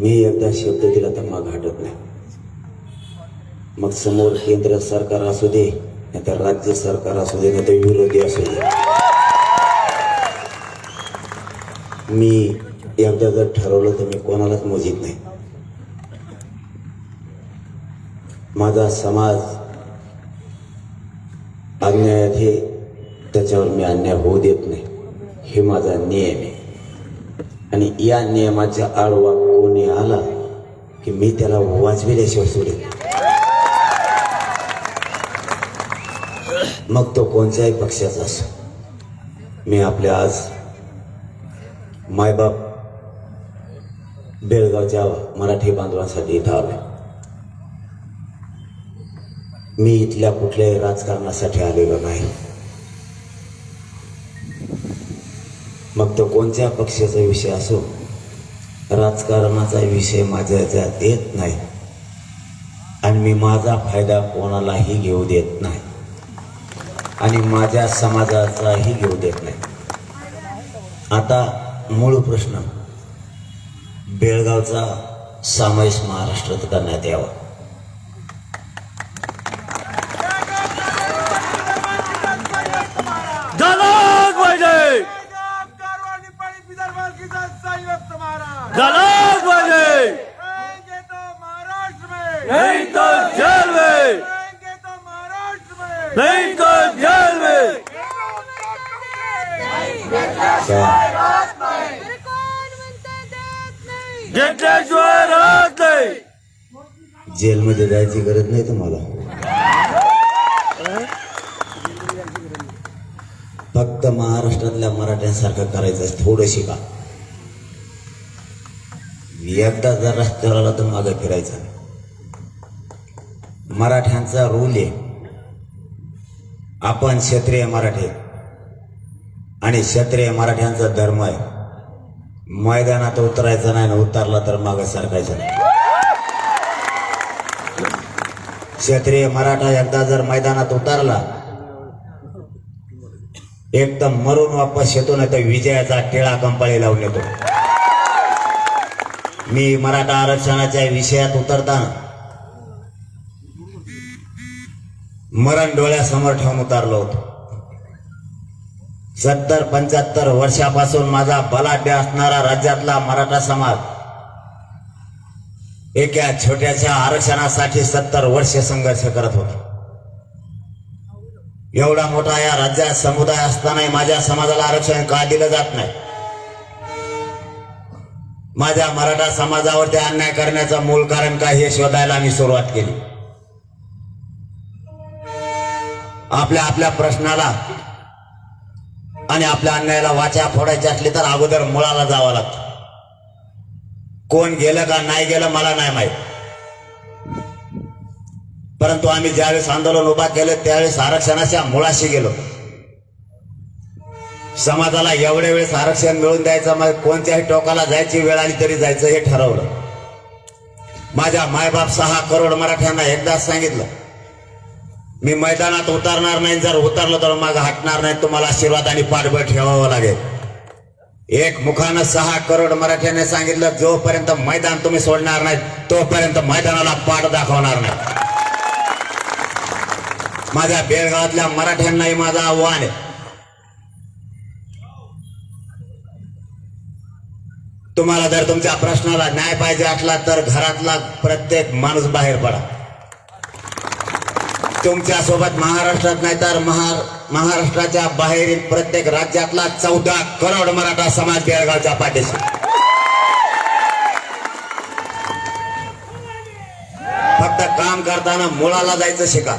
मी एकदा शब्द दिला तर मग हटत नाही. मग समोर केंद्र सरकार असू दे नाही तर राज्य सरकार असू दे नाही तर विरोधी असू दे. मी एकदा जर ठरवलं तर मी कोणालाच मोजित नाही. माझा समाज अन्यायात हे त्याच्यावर मी अन्याय होऊ देत नाही. हे माझा नियम आहे. आणि या नियमाच्या आडवा आला की मी त्याला वाजविल्याशिवाय सोडेल मग तो कोणत्याही पक्षाचा असो. मी आपले आज मायबाप बेळगावच्या मराठी बांधवांसाठी इथं आलो मी इथल्या कुठल्याही राजकारणासाठी आलेलो नाही. मग तो कोणत्या पक्षाचा विषय असो राजकारणाचा विषय माझ्या ज्यात येत नाही. आणि मी माझा फायदा कोणालाही घेऊ देत नाही. आणि माझ्या समाजाचाही घेऊ देत नाही. आता मूळ प्रश्न. बेळगावचा समावेश महाराष्ट्रात करण्यात यावा. नहीं तो जेल में। तो नहीं तो जेल में। त्या घेतल्याशिवाय राहत नाही। जेलमध्ये जायची गरज नाही तुम्हाला। फक्त महाराष्ट्रातल्या मराठ्यांसारखं करायचं आहे, थोडं शिका एकदा जर रस्त्यावर आला तर मागं फिरायचं. मराठ्यांचा रूल आहे. आपण क्षत्रिय मराठी आणि क्षत्रिय मराठ्यांचा धर्म आहे. मैदानात उतरायचं नाही ना उतरला तर मागं सरकायचं नाही. क्षत्रिय मराठा एकदा जर मैदानात उतरला एक तर मरून वापस येतो नाही तर विजयाचा टिळा कंपाळी लावून येतो. मी मराठा आरक्षणाच्या विषयात उतरताना मरण डोळ्यासमोर ठेवून उतरलो होतो. सत्तर पंच्याहत्तर वर्षापासून माझा बलाढ्य असणारा राज्यातला मराठा समाज एका छोट्याशा आरक्षणासाठी सत्तर वर्ष संघर्ष करत होता. एवढा मोठा या राज्यात समुदाय असतानाही माझ्या समाजाला आरक्षण का दिलं जात नाही? माझ्या मराठा समाजावरती अन्याय करण्याचं मूळ कारण काय हे शोधायला मी सुरुवात केली. आपल्या आपल्या प्रश्नाला आणि आपल्या अन्यायाला वाचा फोडायची असली तर अगोदर मुळाला जावं लागतं. कोण गेलं का नाही गेलं मला नाही माहीत. परंतु आम्ही ज्यावेळेस आंदोलन उभा केलं त्यावेळेस आरक्षणाच्या मुळाशी गेलो. समाजाला एवढ्या वेळेस आरक्षण मिळून द्यायचं मग कोणत्याही टोकाला जायची वेळ आली तरी जायचं हे ठरवलं. माझ्या मायबाप सहा करोड मराठ्यांना एकदाच सांगितलं. मी मैदानात उतरणार नाही जर उतरलो तर मग हटणार नाही. तुम्हाला आशीर्वाद आणि पाठबळ ठेवावं लागेल. एक मुखानं सहा करोड मराठ्याने सांगितलं जोपर्यंत मैदान तुम्ही सोडणार नाही तोपर्यंत मैदानाला पाठ दाखवणार नाही. माझ्या बेळगावातल्या मराठ्यांनाही माझं आव्हान आहे. तुम्हाला जर तुमच्या प्रश्नाला न्याय पाहिजे असला तर घरातला प्रत्येक माणूस बाहेर पडा. तुमच्यासोबत महाराष्ट्रात नाही तर महाराष्ट्राच्या बाहेरील प्रत्येक राज्यातला चौदा करोड मराठा समाज बेळगावच्या पाठीशी. फक्त काम करताना मुळाला जायचं शिका.